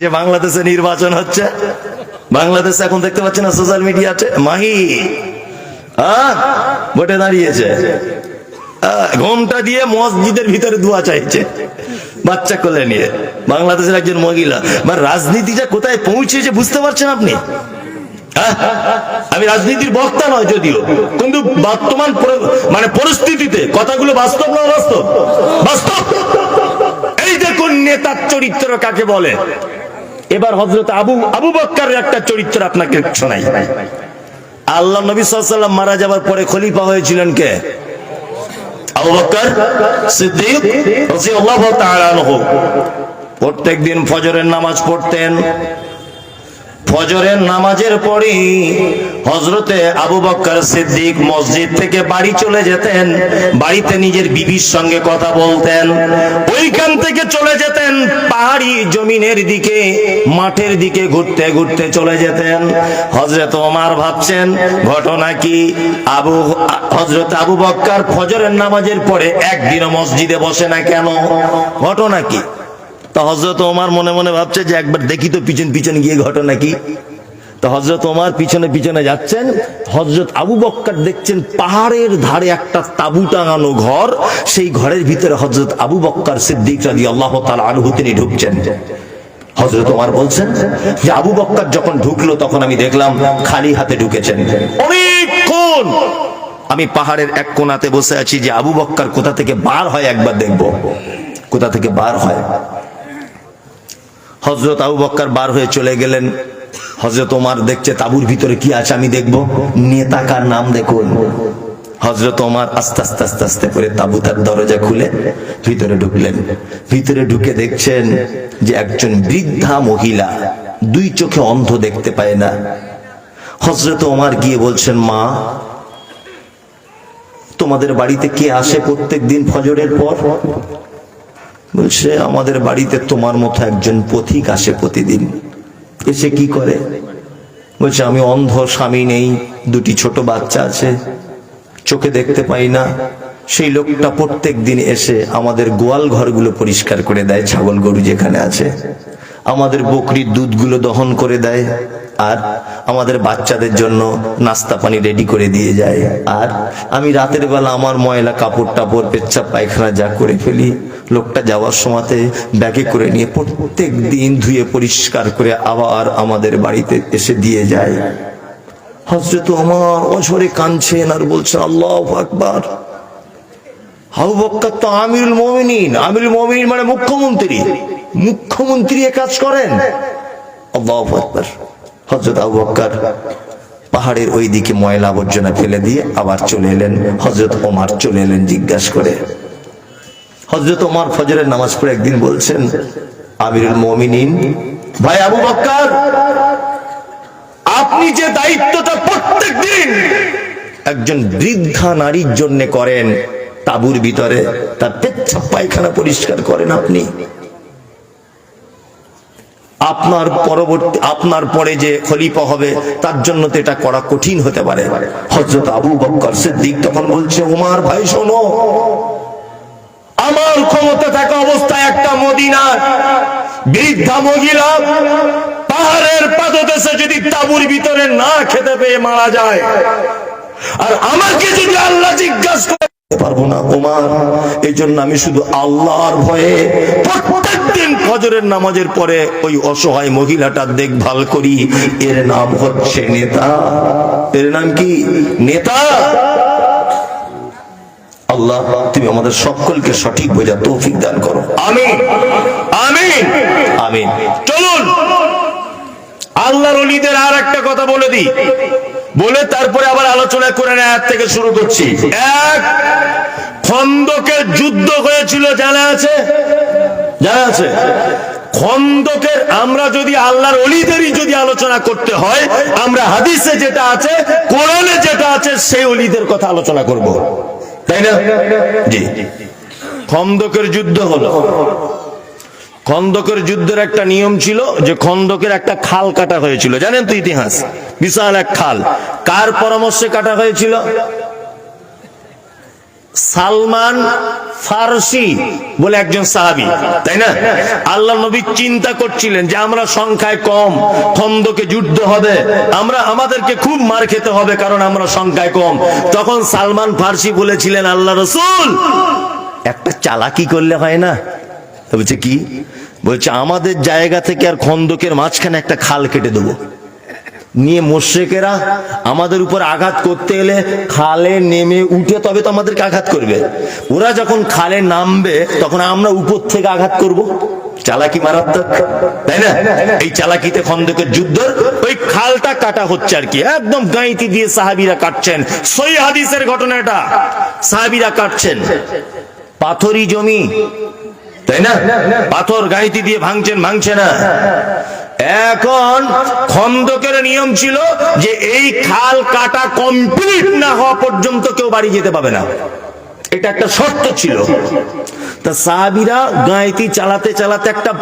যে বাংলাদেশে নির্বাচন হচ্ছে, বাংলাদেশে এখন দেখতে পাচ্ছেন না সোশ্যাল মিডিয়াতে মাহি ভোটে দাঁড়িয়েছে। ঘোমটা দিয়ে মসজিদের ভিতরে দোয়া চাইছে, বাচ্চা কোলে নিয়ে। বাংলাদেশের একজন মহিলা মানে রাজনীতিটা কোথায় পৌঁছেছে বুঝতে পারছেন আপনি? হ্যাঁ? আমি রাজনীতির বক্তা নয় যদিও, কিন্তু বর্তমান মানে পরিস্থিতিতে কথাগুলো বাস্তব না বাস্তব বাস্তব! এই দেখুন নেতার চরিত্র কাকে বলে? এবার হজরত আবু আবু বক্কারের একটা চরিত্র আপনাকে শোনাই। আল্লাহ নবী সাল্লাম মারা যাবার পরে খলিফা হয়েছিলেন কে? আবু বক্কর তাআলা প্রত্যেকদিন ফজরের নামাজ পড়তেন। ফজরের নামাজের পরই হজরতে আবু বক্কর সিদ্দিক মসজিদ থেকে বাড়ি চলে যেতেন, বাড়িতে নিজের বিবির সঙ্গে কথা বলতেন। ওইখান থেকে চলে যেতেন, পাহাড়ি জমিনের দিকে, মাঠের দিকে ঘুরতে ঘুরতে চলে যেতেন। হজরত ওমার ভাবছেন, ঘটনা কি? আবু হজরত আবু বক্কর ফজরের নামাজের পরে একদিনও মসজিদে বসে না কেন? ঘটনা কি? তো হজরত ওমার মনে মনে ভাবছে যে একবার দেখি তো পিছন পিছন গিয়ে ঘটনা কি। তো হজরত ওমার পিছনে পিছনে যাচ্ছেন হজরত আবু বক্কর দেখছেন পাহাড়ের ধারে একটা তাবু টাঙানো ঘর, সেই ঘরের ভিতরে হজরত আবু বক্কর সিদ্দিক রাজি আল্লাহ তালা আনহু তিনি ঢুকছেন। হজরত ওমার বলছেন যে আবু বক্কর যখন ঢুকলো তখন আমি দেখলাম খালি হাতে ঢুকেছেন। অনেকক্ষণ আমি পাহাড়ের এক কোণাতে বসে আছি যে আবু বক্কর কোথা থেকে বার হয় একবার দেখব। কোথা থেকে বার হয়? হজরত আবু বক্কর বার হয়ে চলে গেলেন। হজরত ওমার দেখছে তাবুর ভিতরে কি আছে আমি দেখব। নেতা কার নাম দেখুন। হজরত ওমার আস্তে আস্তে আস্তে আস্তে করে তাবু তার দরজা খুলে ভিতরে ঢুকলেন। ভিতরে ঢুকে দেখছেন যে একজন বৃদ্ধা মহিলা দুই চোখে অন্ধ দেখতে পায় না। হজরত ওমার গিয়ে বলছেন, মা, তোমাদের বাড়িতে কে আসে প্রত্যেক দিন ফজরের পর? বলছে, আমাদের বাড়িতে তোমার মতো একজন পথিক আসে প্রতিদিন। এসে কি করে? বলছে, আমি অন্ধ, স্বামী নেই, দুটি ছোট বাচ্চা আছে, চোখে দেখতে পাই না। সেই লোকটা প্রত্যেক দিন এসে আমাদের গোয়াল ঘরগুলো পরিষ্কার করে দেয়, ছাগল গরু যেখানে আছে। আমাদের বকরির দুধগুলো দহন করে দেয়, আর আমাদের বাচ্চাদের জন্য নাস্তা পানি রেডি করে দিয়ে যায়। আর আমি রাতের বেলা আমার ময়লা কাপড় টাপড়, পেচ্ছাপ, পায়খানা যা করে ফেলি, লোকটা যাওয়ার সময়তে ব্যাগে করে নিয়ে প্রত্যেক দিন ধুয়ে পরিষ্কার করে আবার আমাদের বাড়িতে এসে দিয়ে যায়। হজরত আমার অঝরে কাঁদছেন আর বলছেন, আল্লাহ আকবার। হাউ বক্কর তো আমিরুল মোমিনিন আমিরুল মোমিনিন মানে মুখ্যমন্ত্রী। মুখ্যমন্ত্রী এ কাজ করেন? হজরত আবু বক্কর পাহাড়ের ওই দিকে ময়লা আবর্জনা ফেলে দিয়ে আবার চলে এলেন। হজরত ওমার চলে এলেন জিজ্ঞাসা করে। হজরত ওমার ফজরের নামাজ পড়ে একদিন বলছেন, আমিরুল মমিনিন, ভাই আবু বক্কর আপনি যে দায়িত্বটা প্রত্যেক দিন একজন বৃদ্ধা নারীর জন্য করেন, তাবুর ভিতরে তার পেচ্ছাপ পায়খানা পরিষ্কার করেন আপনি। আপনার পরবর্তী, আপনার পরে যে খলিফা হবে, তার জন্য তো এটা করা কঠিন হতে পারে। হজরত আবু বক্কর সিদ্দিক তখন বলছে, উমার ভাই, শোনো, আমার ক্ষমতা থাকা অবস্থায় একটা মদিনা, বৃদ্ধা মহিলা পাহাড়ের পাদদেশে যদি তাবুর ভিতরে না খেতে পেয়ে মারা যায়, আর আমাকে যদি আল্লাহ জিজ্ঞাসা করে পারব না এই আমি শুধু আল্লাহর ভয়ে প্রত্যেকদিন ফজরের নামাজের পরে ওই অসহায় মহিলাটার দেখভাল করি। এর নাম হচ্ছে নেতা। এর নাম কি? নেতা? আল্লাহ, তুমি আমাদের সকলকে সঠিক বোঝা তৌফিক দান করো। আমিন। আমিন। আমিন। চলুন। আল্লাহর অলিদের আর একটা কথা বলে দিই। বলে তারপরে আবার আলোচনা করে নেয় থেকে শুরু করছি। এক, খন্দকের যুদ্ধ হয়েছিল, জানা আছে? জানা আছে? খন্দকের, আমরা যদি আল্লাহর অলিদেরই যদি আলোচনা করতে হয়, আমরা হাদিসে যেটা আছে, কোরআনে যেটা আছে, সেই অলিদের কথা আলোচনা করব। তাই না? জি। খন্দকের যুদ্ধ হলো। খন্দকের যুদ্ধের একটা নিয়ম ছিল যে খন্দকের একটা খাল কাটা হয়েছিল। জানেন তো ইতিহাস? বিশাল এক খাল। কার পরামর্শে কাটা হয়েছিল? সালমান ফারসি বলে একজন সাহাবি, তাই না? আল্লাহ নবী চিন্তা করছিলেন যে আমরা সংখ্যায় কম, খন্দকে যুদ্ধ হবে, আমরা আমাদেরকে খুব মার খেতে হবে কারণ আমরা সংখ্যায় কম। তখন সালমান ফারসি বলেছিলেন, আল্লাহ রসুল, একটা চালাকি করলে হয় না? বলছে কি? বলছে, আমাদের জায়গা থেকে আর খন্দকের মাঝখানে একটা খাল কেটে দেবো। নিয়ে মোশেকেরা আমাদের উপর আঘাত করতে এলে খালে নেমে উঠে তবে তো আমাদেরকে আঘাত করবে। ওরা যখন খালে নামবে, তখন আমরা উপর থেকে আঘাত করব। চালাকি মারাত্মক, তাই না? এই চালাকিতে খন্দকের যুদ্ধ ওই খালটা কাটা হচ্ছে আর কি। একদম গাঁইতি দিয়ে সাহাবিরা কাটছেন। সই হাদিসের ঘটনা এটা সাহাবিরা কাটছেন। পাথরি জমি তাই না? পাথর গাইতি দিয়ে ভাঙছেন, ভাঙছে না। এখন খন্দকের নিয়ম ছিল যে এই খাল কাটা কমপ্লিট না হওয়া পর্যন্ত কেউ বাড়ি যেতে পাবে না। এটা একটা শর্ত ছিল। তা সাহাবিরা গাইতি চালাতে চালাতে একটা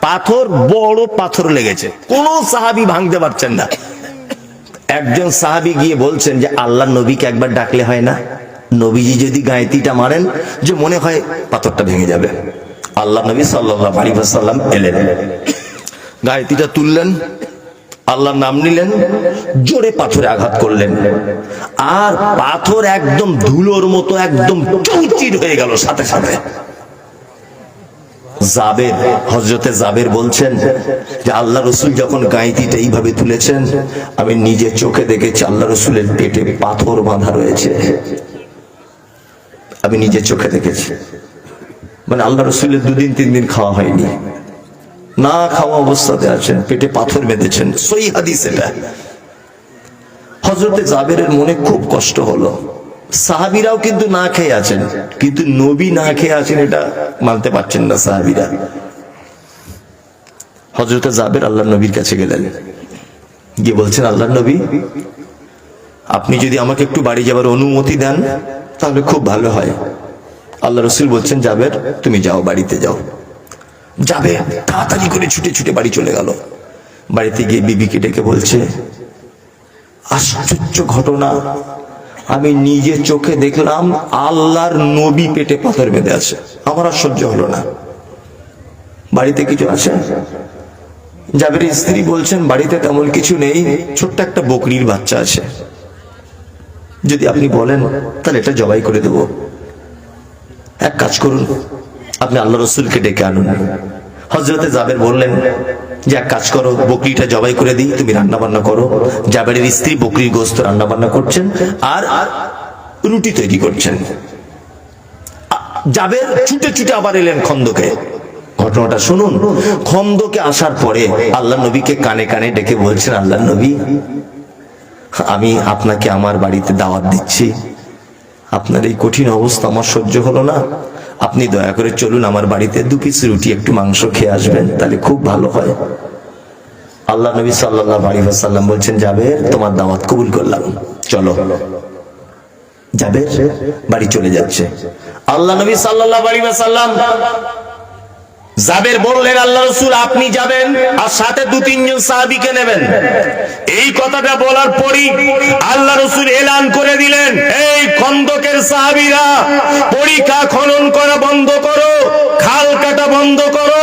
পাথর, বড় পাথর লেগেছে। কোন সাহাবি ভাঙতে পারছেন না। একজন সাহাবি গিয়ে বলছেন যে, আল্লাহ নবীকে একবার ডাকলে হয় না? নবীজি যদি গায়তিটা মারেন, যে মনে হয় পাথরটা ভেঙে যাবে। আল্লাহ নবী সাল্লাহ আলী এলেন। গায়তিটা তুললেন, আল্লাহর নাম নিলেন, জোরে পাথরে আঘাত করলেন। আর পাথর একদম ধুলোর মতো, একদম চৌচির হয়ে গেল সাথে সাথে। জাবের হজরতে জাবের বলছেন যে, আল্লাহ রসুল যখন গাইতিটা এইভাবে তুলেছেন, আমি নিজে চোখে দেখেছি আল্লাহ রসুলের পেটে পাথর বাঁধা রয়েছে। আমি নিজে চোখে দেখেছি। মানে আল্লাহ রসুলের দুদিন, তিন দিন খাওয়া হয়নি। না খাওয়া অবস্থাতে আছেন, পেটে পাথর বেঁধেছেন। সই হাদিস এটা। হজরতে জাবেরের মনে খুব কষ্ট হলো। সাহাবিরাও কিন্তু না খেয়ে আছেন, কিন্তু নবী না খেয়ে আছেন এটা মানতে পারছেন না সাহাবিরা। হজরতে জাবের আল্লাহ নবীর কাছে গেলেন। গিয়ে বলছেন আল্লাহ নবী, আপনি যদি আমাকে একটু বাড়ি যাবার অনুমতি দেন, তাহলে খুব ভালো হয়। আল্লাহ রসুল বলছেন, জাবের, তুমি যাও, বাড়িতে যাও। যাবে তাড়াতাড়ি করে ছুটে ছুটে বাড়ি চলে গেল। বাড়িতে গিয়ে বিবিকে ডেকে বলছে, আশ্চর্য ঘটনা, আমি নিজে চোখে দেখলাম আল্লাহর নবী পেটে পাথর বেঁধে আছে। আমার আর সহ্য হলো না। বাড়িতে কিছু আছে? জাবের স্ত্রী বলছেন, বাড়িতে তেমন কিছু নেই, ছোট্ট একটা বকরির বাচ্চা আছে। যদি আপনি বলেন, তাহলে এটা জবাই করে দেব। এক কাজ করুন, আপনি আল্লাহ রসুলকে ডেকে আনুন। হজরতে জাবের বললেন, যে এক কাজ করো, বকরিটা জবাই করে দিই, তুমি রান্না বান্না করো। জাবেরের স্ত্রী বকরির গোস্ত রান্না বান্না করছেন আর আর রুটি তৈরি করছেন। জাবের ছুটে ছুটে আবার এলেন খন্দকে। ঘটনাটা শুনুন, খন্দকে আসার পরে আল্লাহ নবীকে কানে কানে ডেকে বলছেন, আল্লাহ নবী, আমি আপনাকে আমার বাড়িতে দাওয়াত দিচ্ছি আপনার এই কঠিন অবস্থা আমার সহ্য হলো না। আপনি দয়া করে চলুন আমার বাড়িতে দু পিস রুটি, একটু মাংস খেয়ে আসবেন, তাহলে খুব ভালো হয়। আল্লাহ নবী সাল্লাহ আলী সাল্লাম বলছেন যাবে তোমার দাওয়াত কবুল করলাম। চলো। যাবে বাড়ি চলে যাচ্ছে। আল্লাহ নবী সাল্লাহ আলী সাল্লাম জাবের বললেন, আল্লাহ রসুল, আপনি যাবেন আর সাথে দু তিনজন সাহাবিকে নেবেন। এই কথাটা বলার পরই আল্লাহ রসুল এলান করে দিলেন, এই খন্দকের সাহাবিরা, পরীক্ষা খনন করা বন্ধ করো, খাল কাটা বন্ধ করো,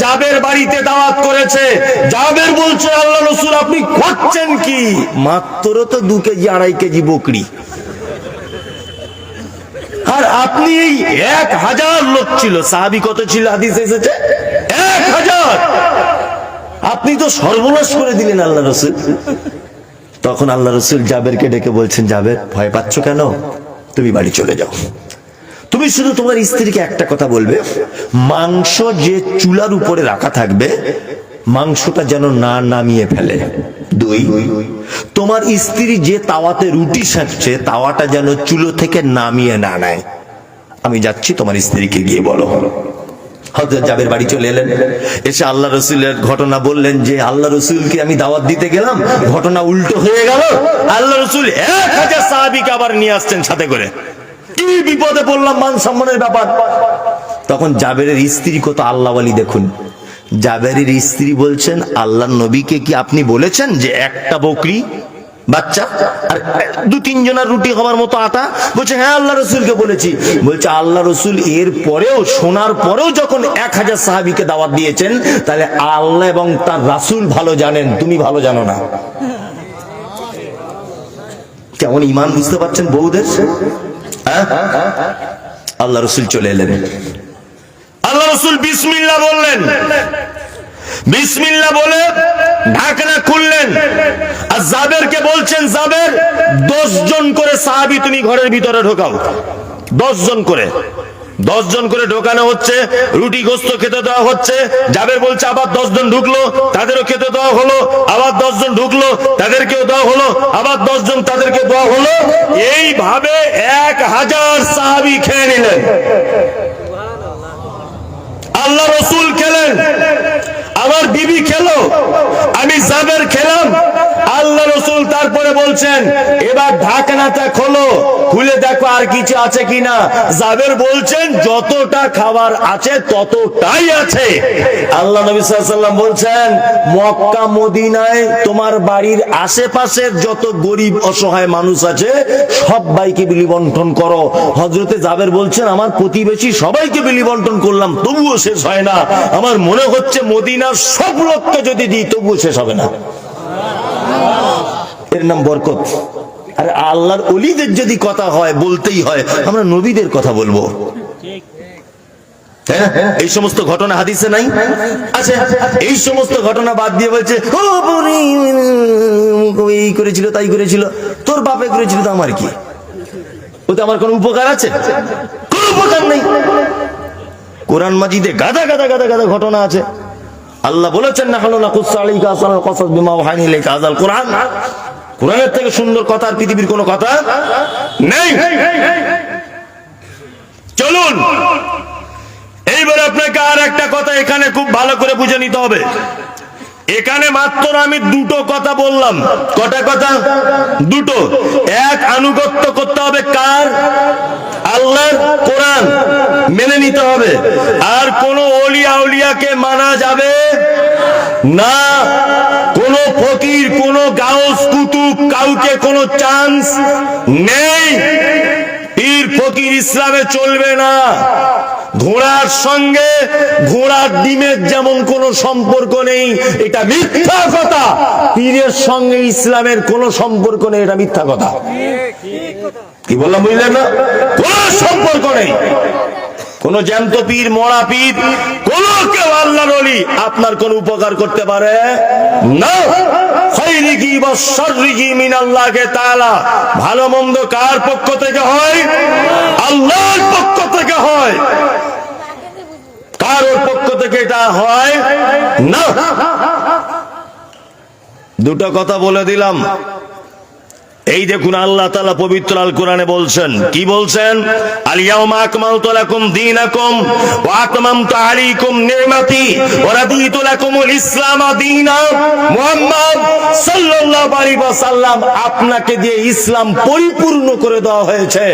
জাবের বাড়িতে দাওয়াত করেছে। জাবের বলছে, আল্লাহ রসুল, আপনি করছেন কি? মাত্র তো দু কেজি, আড়াই কেজি বকরি। আর আপনি এই এক হাজার লোক ছিল। সাহাবি কত ছিল? হাদিস এসেছে? এক হাজার! আপনি তো সর্বনাশ করে দিলেন আল্লাহ রসুল। তখন আল্লাহ রসুল জাবেরকে ডেকে বলছেন, জাবের, ভয় পাচ্ছ কেন? তুমি বাড়ি চলে যাও। তুমি শুধু তোমার স্ত্রীকে একটা কথা বলবে, মাংস যে চুলার উপরে রাখা থাকবে, মাংসটা যেন না নামিয়ে ফেলে। দুই, তোমার স্ত্রী যে তাওয়াতে রুটি সেঁকছে তাওয়াটা যেন চুলো থেকে নামিয়ে না নেয়। আমি যাচ্ছি, তোমার স্ত্রীকে গিয়ে বলো। জাবের বাড়ি চলে এলেন। এসে আল্লাহ রসুলের ঘটনা বললেন যে, আল্লাহ রসুলকে আমি দাওয়াত দিতে গেলাম, ঘটনা উল্টো হয়ে গেল। আল্লাহ রসুল এক হাজার সাহাবিকে আবার নিয়ে আসছেন সাথে করে। কি বিপদে পড়লাম, মান সম্মানের ব্যাপার। তখন জাবেরের স্ত্রী কত আল্লাহওয়ালি দেখুন। জাবেরের স্ত্রী বলছেন আল্লাহ নবীকে কি আপনি বলেছেন যে একটা বকরি বাচ্চা আর দু তিন জনের রুটি হওয়ার মতো আটা? বলছে হ্যাঁ আল্লাহ রসুলকে বলেছি। বলছে, আল্লাহ রসুল এর পরেও, শোনার পরেও যখন এক হাজার সাহাবিকে দাওয়াত দিয়েছেন, তাহলে আল্লাহ এবং তার রাসুল ভালো জানেন, তুমি ভালো জানো না। কেমন ইমান বুঝতে পারছেন বউদের? হ্যাঁ? আল্লাহ রসুল চলে এলেন। আল্লাহ রসুল বিসমিল্লা বললেন। বিসমিল্লা বলে ঢাকনা খুললেন। আর জাবেরকে বলছেন, জাবের, দশ জন করে সাহাবি তুমি ঘরের ভিতরে ঢোকাও। দশ জন করে। দশ জন করে ঢোকানো হচ্ছে, রুটি গোস্ত খেতে দেওয়া হচ্ছে। জাবের বলছে, আবার দশ জন ঢুকলো, তাদেরও খেতে দেওয়া হলো। আবার দশ জন ঢুকলো, তাদেরকেও দেওয়া হলো। আবার দশ জন তাদেরকে দেওয়া হলো। এইভাবে এক হাজার সাহাবি খেয়ে নিলেন। আল্লাহ রসুল খেলেন। আমার বিবি খেলো, আমি জাবের খেলাম। আল্লাহ রসুল তারপরে বলছেন, এবার ঢাকনাটা খোলো। দেখো আর কিছু আছে কিনা। জাবের বলছেন, যতটা খাবার আছে ততটাই আছে। আল্লাহ নবী সাল্লাম বলছেন, মক্কা, মদিনায় তোমার বাড়ির আশেপাশের যত গরিব, অসহায় মানুষ আছে সবাইকে বিলি বন্টন করো। হজরতে জাবের বলছেন, আমার প্রতিবেশী সবাইকে বিলি বন্টন করলাম, তবুও শেষ হয় না। আমার মনে হচ্ছে মদিনার সব লোককে যদি দিই, তবুও শেষ হবে না। এর নাম বরকত। আর আল্লাহর অলিদের যদি কথা হয়, বলতেই হয়, আমরা নবীদের কথা বলব। হ্যাঁ? এই সমস্ত ঘটনা হাদিসে নাই? আচ্ছা এই সমস্ত ঘটনা বাদ দিয়ে বলছে এই করেছিল, তাই করেছিল। তোর বাপে করেছিল, তো আমার কি? ওতে আমার কোনো উপকার আছে? কোন উপকার নেই। কোরআন মাজিদে গাদা গাদা গাদা গাদা ঘটনা আছে। আল্লাহ বলেছেন না হলো না কুসা আসালাম কসাস বিমা ওয়াহানি ইলাইকা আযাল কোরআন। কোরআনের থেকে সুন্দর কথা আর পৃথিবীর কোনো কথা নেই। চলুন। এইবার আপনাকে আর একটা কথা এখানে খুব ভালো করে বুঝে নিতে হবে। এখানে মাত্র আমি দুটো কথা বললাম। কটা কথা? দুটো। এক, আনুগত্য করতে হবে কার? আল্লাহর কোরআন। মেনে নিতে হবে। আর কোন অলিয়া উলিয়াকে মানা যাবে না। কোন ফকির কোন গাউস কুতুব কাউকে কোনো চান্স নেই। পীর ফকির ইসলামে চলবে না। ঘোড়ার সঙ্গে ঘোড়ার ডিমের যেমন কোনো সম্পর্ক নেই এটা মিথ্যা কথা। পীরের সঙ্গে ইসলামের কোনো সম্পর্ক নেই এটা মিথ্যা কথা। কি বললাম বুঝলেন না? কোনো সম্পর্ক নেই। কোন জ্যান্ত পীর, মরা পীর, কোন কেউ আল্লাহর অলি আপনার কোন উপকার করতে পারে? না। ভালো মন্দ কার পক্ষ থেকে হয়? আল্লাহর পক্ষ থেকে হয়। পক্ষ থেকে এটা হয়? না। দুটো কথা বলে দিলাম। এই দেখুন আল্লাহ তালা পবিত্র আল কোরআনে বলছেন। কি বলছেন? আপনাকে দিয়ে ইসলাম পরিপূর্ণ করে দেওয়া হয়েছে।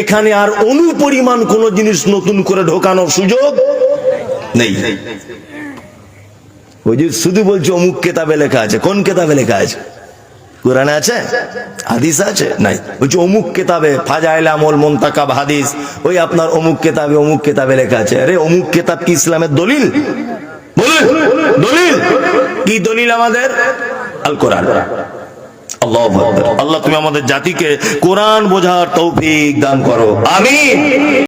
এখানে আর অনুপরিমাণ কোনো জিনিস নতুন করে ঢোকানোর সুযোগ নেই। ওই যে শুধু বলছে অমুক কেতাবে লেখা আছে, কোন কেতাবে লেখা আছে? কোরআনে আছে? হাদিস আছে? নাই। বলছি, অমুক কেতাবে ফাজাইল আমল, মোন্তাকাব, হাদিস। ওই আপনার অমুক কেতাবে অমুক কেতাবে লেখা আছে। আরে, অমুক কেতাব কি ইসলামের দলিল? বলুন, দলিল। কি দলিল আমাদের? আল কোরআন আল্লাহ আল্লাহ, তুমি আমাদের জাতিকে কোরআন বোঝার তৌফিক দান করো। আমিন।